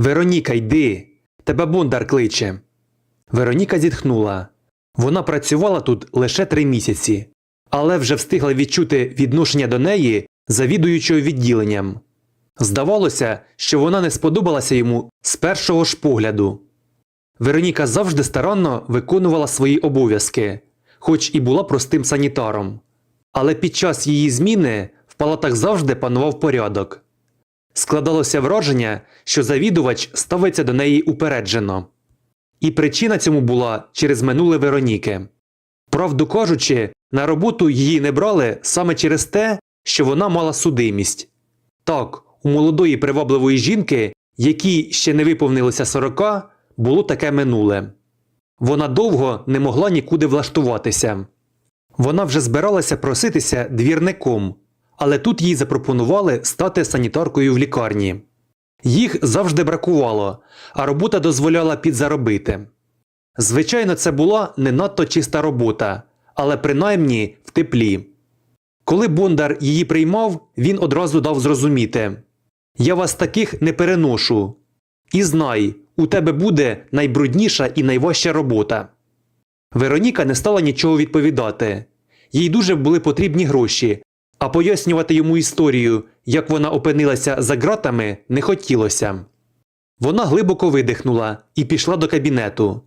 Вероніка, йди. Тебе Бондар кличе. Вероніка зітхнула. Вона працювала тут лише три місяці, але вже встигла відчути відношення до неї завідуючого відділенням. Здавалося, що вона не сподобалася йому з першого ж погляду. Вероніка завжди старанно виконувала свої обов'язки, хоч і була простим санітаром. Але під час її зміни в палатах завжди панував порядок. Складалося враження, що завідувач ставиться до неї упереджено. І причина цьому була через минуле Вероніки. Правду кажучи, на роботу її не брали саме через те, що вона мала судимість. Так, у молодої привабливої жінки, якій ще не виповнилося 40, було таке минуле. Вона довго не могла нікуди влаштуватися. Вона вже збиралася проситися двірником, але тут їй запропонували стати санітаркою в лікарні. Їх завжди бракувало, а робота дозволяла підзаробити. Звичайно, це була не надто чиста робота, але принаймні в теплі. Коли Бондар її приймав, він одразу дав зрозуміти Я вас таких не переношу. І знай, у тебе буде найбрудніша і найважча робота. Вероніка не стала нічого відповідати. Їй дуже були потрібні гроші, а пояснювати йому історію, як вона опинилася за ґратами, не хотілося. Вона глибоко видихнула і пішла до кабінету.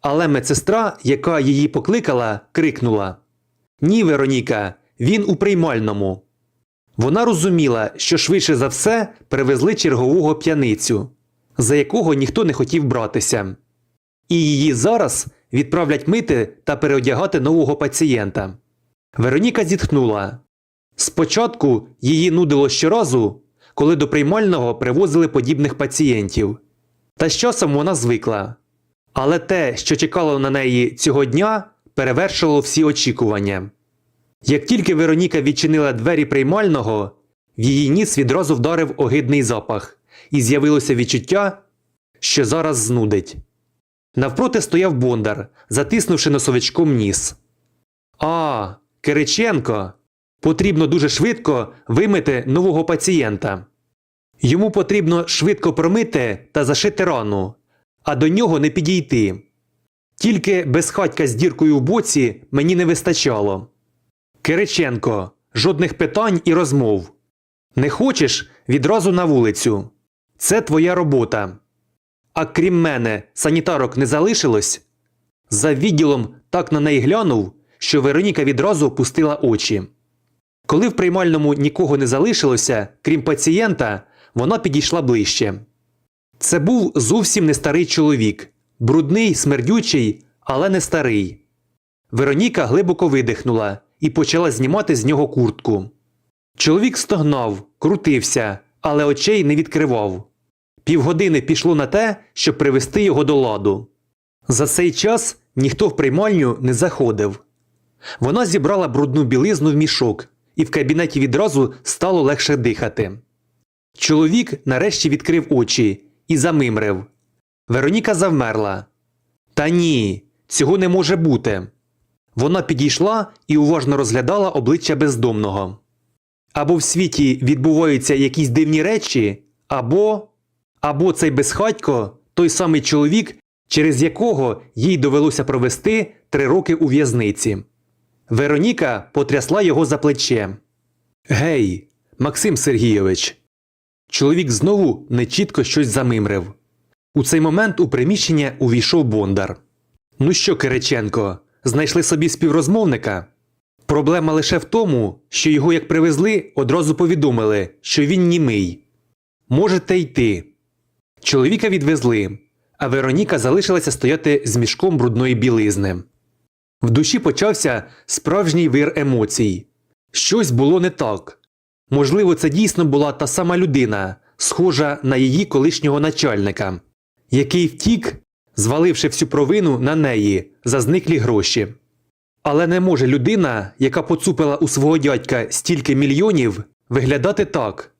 Але медсестра, яка її покликала, крикнула Ні, Вероніка, він у приймальному. Вона розуміла, що швидше за все привезли чергового п'яницю, за якого ніхто не хотів братися. І її зараз відправлять мити та переодягати нового пацієнта. Вероніка зітхнула. Спочатку її нудило щоразу, коли до приймального привозили подібних пацієнтів. Та з часом вона звикла. Але те, що чекало на неї цього дня, перевершило всі очікування. Як тільки Вероніка відчинила двері приймального, в її ніс відразу вдарив огидний запах, і з'явилося відчуття, що зараз знудить. Навпроти стояв Бондар, затиснувши носовичком ніс. А, Кириченко. Потрібно дуже швидко вимити нового пацієнта. Йому потрібно швидко промити та зашити рану, а до нього не підійти. Тільки безхатька з діркою в боці мені не вистачало. Кириченко, жодних питань і розмов. Не хочеш відразу на вулицю. Це твоя робота. А крім мене, санітарок не залишилось. За відділом так на неї глянув, що Вероніка відразу опустила очі. Коли в приймальному нікого не залишилося, крім пацієнта, вона підійшла ближче. Це був зовсім не старий чоловік, брудний, смердючий, але не старий. Вероніка глибоко видихнула і почала знімати з нього куртку. Чоловік стогнав, крутився, але очей не відкривав. Півгодини пішло на те, щоб привести його до ладу. За цей час ніхто в приймальню не заходив. Вона зібрала брудну білизну в мішок, і в кабінеті відразу стало легше дихати. Чоловік нарешті відкрив очі і замимрив. Вероніка завмерла. Та ні, цього не може бути. Вона підійшла і уважно розглядала обличчя бездомного. Або в світі відбуваються якісь дивні речі, або. або цей безхатько той самий чоловік, через якого їй довелося провести три роки у в'язниці. Вероніка потрясла його за плече. Гей, Максим Сергійович. Чоловік знову нечітко щось замимрив. У цей момент у приміщення увійшов Бондар. Ну що, Кириченко, знайшли собі співрозмовника? Проблема лише в тому, що його як привезли, одразу повідомили, що він німий. Можете йти. Чоловіка відвезли, а Вероніка залишилася стояти з мішком брудної білизни. В душі почався справжній вир емоцій. Щось було не так. Можливо, це дійсно була та сама людина, схожа на її колишнього начальника, який втік, зваливши всю провину на неї за зниклі гроші. Але не може людина, яка поцупила у свого дядька стільки мільйонів, виглядати так.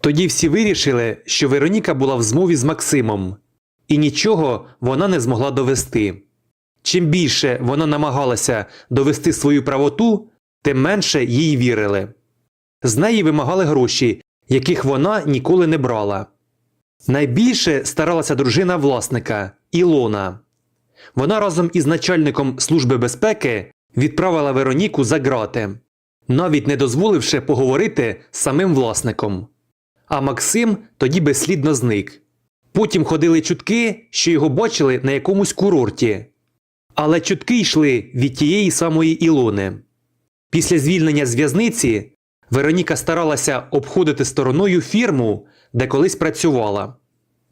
Тоді всі вирішили, що Вероніка була в змові з Максимом, і нічого вона не змогла довести. Чим більше вона намагалася довести свою правоту, тим менше їй вірили. З неї вимагали гроші, яких вона ніколи не брала. Найбільше старалася дружина власника Ілона. Вона разом із начальником Служби безпеки відправила Вероніку за грати, навіть не дозволивши поговорити з самим власником. А Максим тоді безслідно зник. Потім ходили чутки, що його бачили на якомусь курорті. Але чутки йшли від тієї самої Ілони. Після звільнення з в'язниці Вероніка старалася обходити стороною фірму, де колись працювала.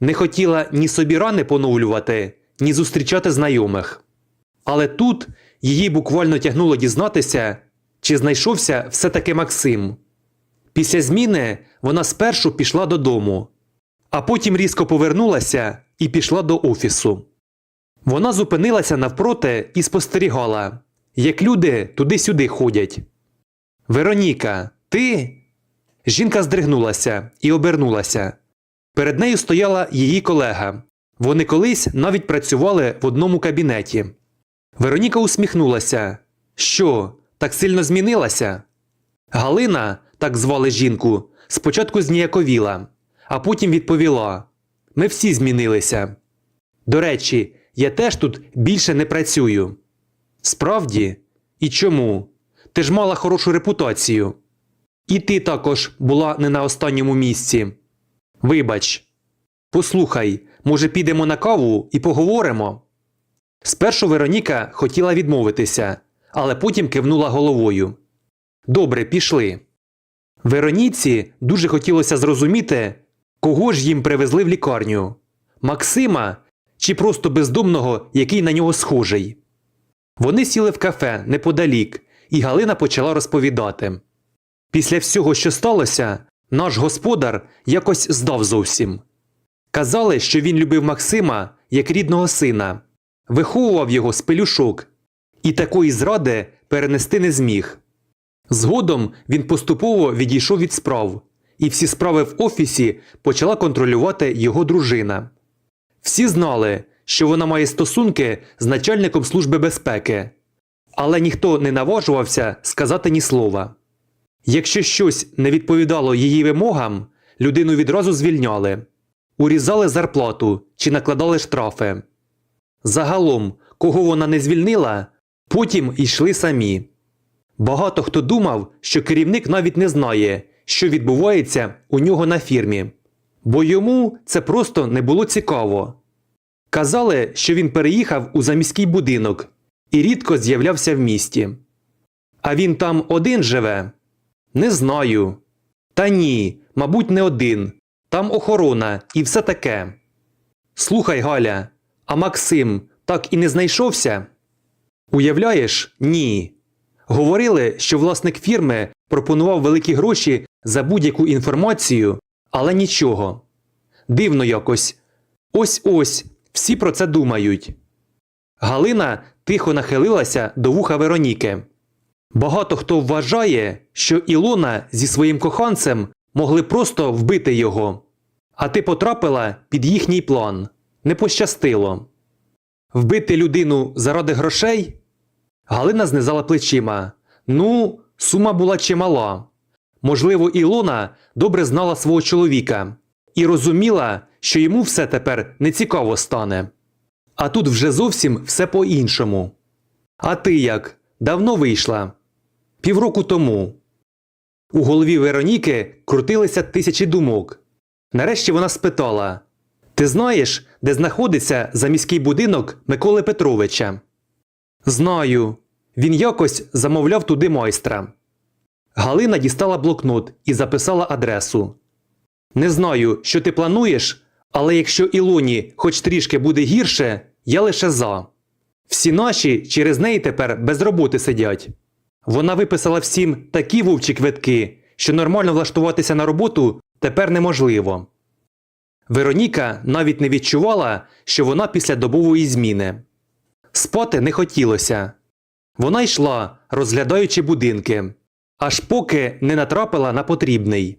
Не хотіла ні собі рани поновлювати, ні зустрічати знайомих. Але тут її буквально тягнуло дізнатися, чи знайшовся все-таки Максим. Після зміни вона спершу пішла додому, а потім різко повернулася і пішла до офісу. Вона зупинилася навпроти і спостерігала, як люди туди-сюди ходять. Вероніка, ти? Жінка здригнулася і обернулася. Перед нею стояла її колега. Вони колись навіть працювали в одному кабінеті. Вероніка усміхнулася. Що, так сильно змінилася? Галина, так звали жінку, спочатку зніяковіла, а потім відповіла: Ми всі змінилися. До речі, я теж тут більше не працюю. Справді? І чому? Ти ж мала хорошу репутацію. І ти також була не на останньому місці. Вибач. Послухай, може, підемо на каву і поговоримо? Спершу Вероніка хотіла відмовитися, але потім кивнула головою. Добре, пішли. Вероніці дуже хотілося зрозуміти, кого ж їм привезли в лікарню Максима чи просто бездомного, який на нього схожий. Вони сіли в кафе неподалік, і Галина почала розповідати. Після всього, що сталося, наш господар якось здав зовсім. Казали, що він любив Максима як рідного сина, виховував його з пелюшок, і такої зради перенести не зміг. Згодом він поступово відійшов від справ, і всі справи в офісі почала контролювати його дружина. Всі знали, що вона має стосунки з начальником Служби безпеки, але ніхто не наважувався сказати ні слова. Якщо щось не відповідало її вимогам, людину відразу звільняли, урізали зарплату чи накладали штрафи. Загалом, кого вона не звільнила, потім йшли самі. Багато хто думав, що керівник навіть не знає, що відбувається у нього на фірмі, бо йому це просто не було цікаво. Казали, що він переїхав у заміський будинок і рідко з'являвся в місті. А він там один живе? Не знаю. Та ні, мабуть, не один. Там охорона і все таке. Слухай, Галя, а Максим так і не знайшовся? Уявляєш, ні. Говорили, що власник фірми пропонував великі гроші за будь-яку інформацію, але нічого. Дивно якось. Ось ось всі про це думають. Галина тихо нахилилася до вуха Вероніки. Багато хто вважає, що Ілона зі своїм коханцем могли просто вбити його, а ти потрапила під їхній план. Не пощастило. Вбити людину заради грошей? Галина знизала плечима. Ну, сума була чимала. Можливо, Ілона добре знала свого чоловіка і розуміла, що йому все тепер нецікаво стане. А тут вже зовсім все по-іншому. А ти як? Давно вийшла? Півроку тому. У голові Вероніки крутилися тисячі думок. Нарешті вона спитала: Ти знаєш, де знаходиться заміський будинок Миколи Петровича? Знаю. Він якось замовляв туди майстра. Галина дістала блокнот і записала адресу. Не знаю, що ти плануєш, але якщо Ілоні хоч трішки буде гірше, я лише за. Всі наші через неї тепер без роботи сидять. Вона виписала всім такі вовчі квитки, що нормально влаштуватися на роботу тепер неможливо. Вероніка навіть не відчувала, що вона після добової зміни. Спати не хотілося. Вона йшла, розглядаючи будинки, аж поки не натрапила на потрібний.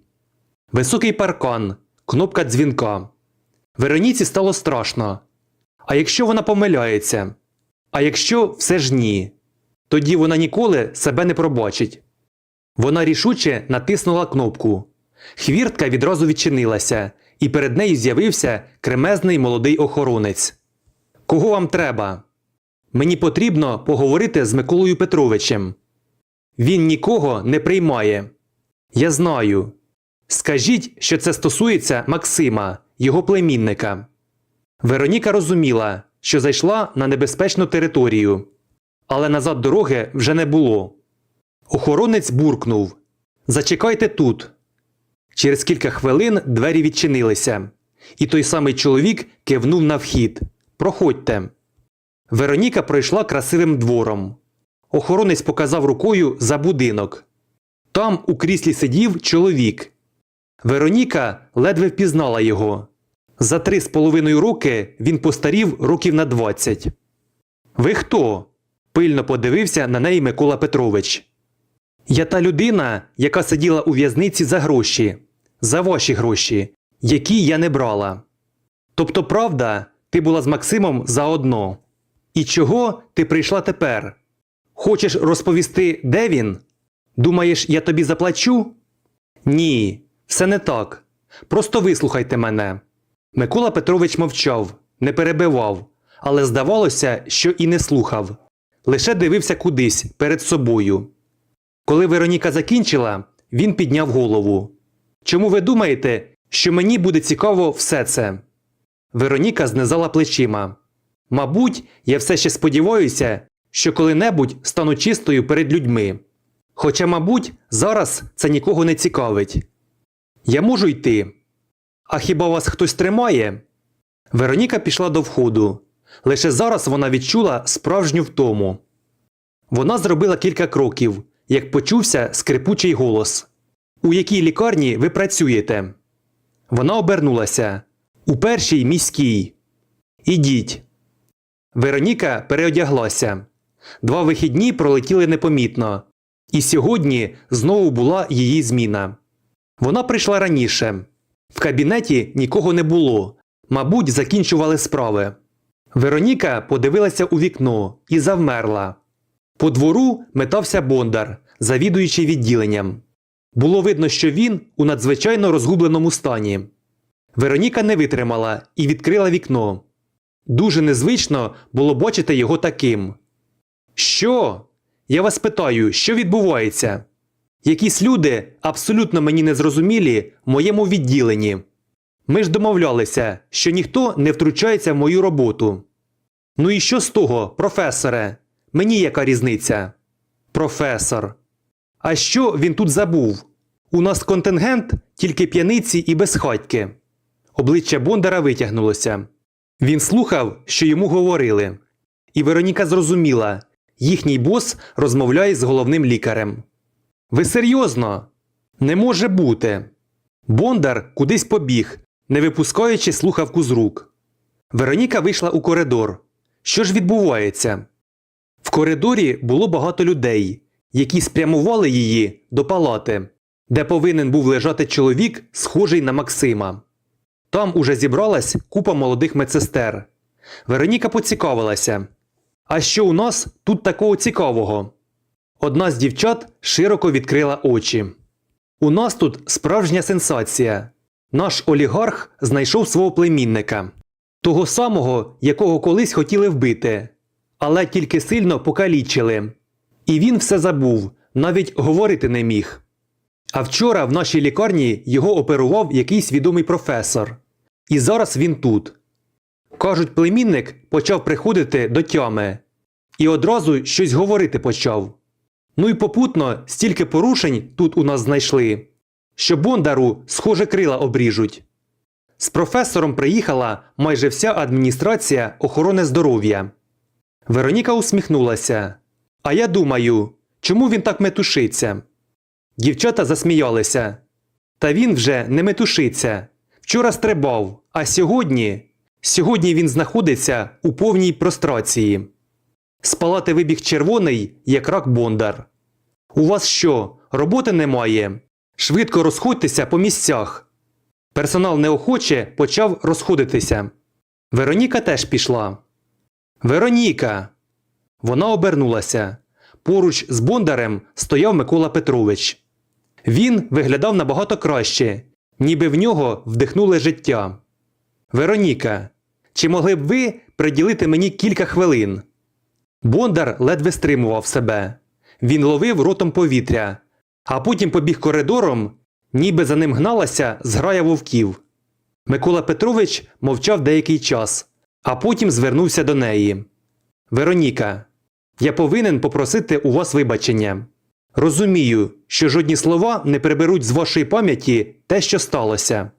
Високий паркан, кнопка дзвінка. Вероніці стало страшно. А якщо вона помиляється? А якщо все ж ні? Тоді вона ніколи себе не пробачить. Вона рішуче натиснула кнопку. Хвіртка відразу відчинилася, і перед нею з'явився кремезний молодий охоронець. Кого вам треба? Мені потрібно поговорити з Миколою Петровичем. Він нікого не приймає. Я знаю. Скажіть, що це стосується Максима, його племінника. Вероніка розуміла, що зайшла на небезпечну територію, але назад дороги вже не було. Охоронець буркнув Зачекайте тут. Через кілька хвилин двері відчинилися, і той самий чоловік кивнув на вхід Проходьте. Вероніка пройшла красивим двором. Охоронець показав рукою за будинок. Там у кріслі сидів чоловік. Вероніка ледве впізнала його. За три з половиною роки він постарів років на двадцять. Ви хто? пильно подивився на неї Микола Петрович. Я та людина, яка сиділа у в'язниці за гроші, за ваші гроші, які я не брала. Тобто, правда, ти була з Максимом заодно. І чого ти прийшла тепер? Хочеш розповісти, де він? Думаєш, я тобі заплачу? Ні, все не так. Просто вислухайте мене. Микола Петрович мовчав, не перебивав, але здавалося, що і не слухав. Лише дивився кудись перед собою. Коли Вероніка закінчила, він підняв голову. Чому ви думаєте, що мені буде цікаво все це? Вероніка знизала плечима. Мабуть, я все ще сподіваюся, що коли-небудь стану чистою перед людьми. Хоча, мабуть, зараз це нікого не цікавить. Я можу йти. А хіба вас хтось тримає? Вероніка пішла до входу. Лише зараз вона відчула справжню втому. Вона зробила кілька кроків, як почувся скрипучий голос. У якій лікарні ви працюєте? Вона обернулася. У першій міській. Ідіть. Вероніка переодяглася. Два вихідні пролетіли непомітно. І сьогодні знову була її зміна. Вона прийшла раніше. В кабінеті нікого не було. Мабуть, закінчували справи. Вероніка подивилася у вікно і завмерла. По двору метався Бондар, завідуючий відділенням. Було видно, що він у надзвичайно розгубленому стані. Вероніка не витримала і відкрила вікно. Дуже незвично було бачити його таким. Що? Я вас питаю, що відбувається? Якісь люди абсолютно мені незрозумілі в моєму відділенні. Ми ж домовлялися, що ніхто не втручається в мою роботу. Ну і що з того, професоре? Мені яка різниця? Професор. А що він тут забув? У нас контингент тільки п'яниці і безхатьки. Обличчя Бондара витягнулося. Він слухав, що йому говорили. І Вероніка зрозуміла їхній бос розмовляє з головним лікарем. Ви серйозно? Не може бути. Бондар кудись побіг, не випускаючи слухавку з рук. Вероніка вийшла у коридор. Що ж відбувається? В коридорі було багато людей, які спрямували її до палати, де повинен був лежати чоловік, схожий на Максима. Там уже зібралась купа молодих медсестер. Вероніка поцікавилася. А що у нас тут такого цікавого? Одна з дівчат широко відкрила очі. У нас тут справжня сенсація. Наш олігарх знайшов свого племінника, того самого, якого колись хотіли вбити, але тільки сильно покалічили. І він все забув, навіть говорити не міг. А вчора в нашій лікарні його оперував якийсь відомий професор. І зараз він тут. Кажуть, племінник почав приходити до тями і одразу щось говорити почав. Ну і попутно стільки порушень тут у нас знайшли, що Бондару, схоже, крила обріжуть. З професором приїхала майже вся адміністрація охорони здоров'я. Вероніка усміхнулася. А я думаю, чому він так метушиться? Дівчата засміялися. Та він вже не метушиться. Вчора стрибав, а сьогодні. Сьогодні він знаходиться у повній прострації. З палати вибіг червоний, як рак Бондар. У вас що, роботи немає? Швидко розходьтеся по місцях. Персонал неохоче почав розходитися. Вероніка теж пішла. Вероніка. Вона обернулася. Поруч з Бондарем стояв Микола Петрович. Він виглядав набагато краще, ніби в нього вдихнули життя. Вероніка, чи могли б ви приділити мені кілька хвилин? Бондар ледве стримував себе. Він ловив ротом повітря, а потім побіг коридором, ніби за ним гналася зграя вовків. Микола Петрович мовчав деякий час, а потім звернувся до неї. Вероніка, я повинен попросити у вас вибачення. Розумію, що жодні слова не приберуть з вашої пам'яті те, що сталося.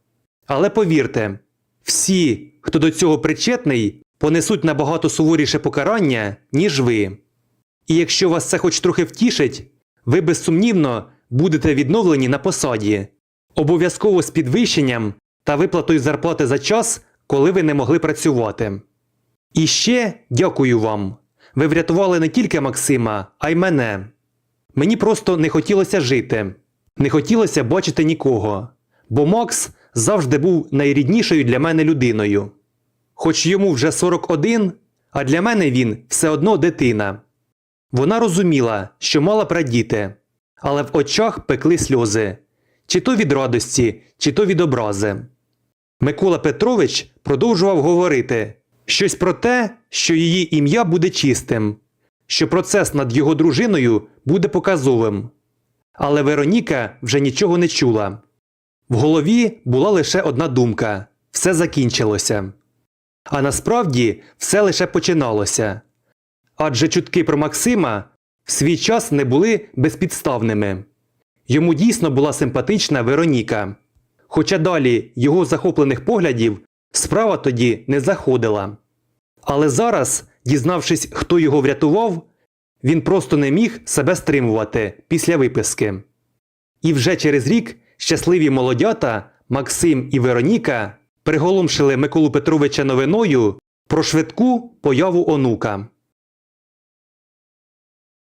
Але повірте, всі, хто до цього причетний, понесуть набагато суворіше покарання, ніж ви. І якщо вас це хоч трохи втішить, ви безсумнівно будете відновлені на посаді, обов'язково з підвищенням та виплатою зарплати за час, коли ви не могли працювати. І ще дякую вам. Ви врятували не тільки Максима, а й мене. Мені просто не хотілося жити, не хотілося бачити нікого, бо Макс завжди був найріднішою для мене людиною. Хоч йому вже 41, а для мене він все одно дитина. Вона розуміла, що мала прадіти, але в очах пекли сльози чи то від радості, чи то від образи. Микола Петрович продовжував говорити щось про те, що її ім'я буде чистим, що процес над його дружиною буде показовим. Але Вероніка вже нічого не чула. В голові була лише одна думка все закінчилося. А насправді все лише починалося. Адже чутки про Максима в свій час не були безпідставними. Йому дійсно була симпатична Вероніка. Хоча далі його захоплених поглядів справа тоді не заходила. Але зараз, дізнавшись, хто його врятував, він просто не міг себе стримувати після виписки. І вже через рік щасливі молодята Максим і Вероніка приголомшили Миколу Петровича новиною про швидку появу онука.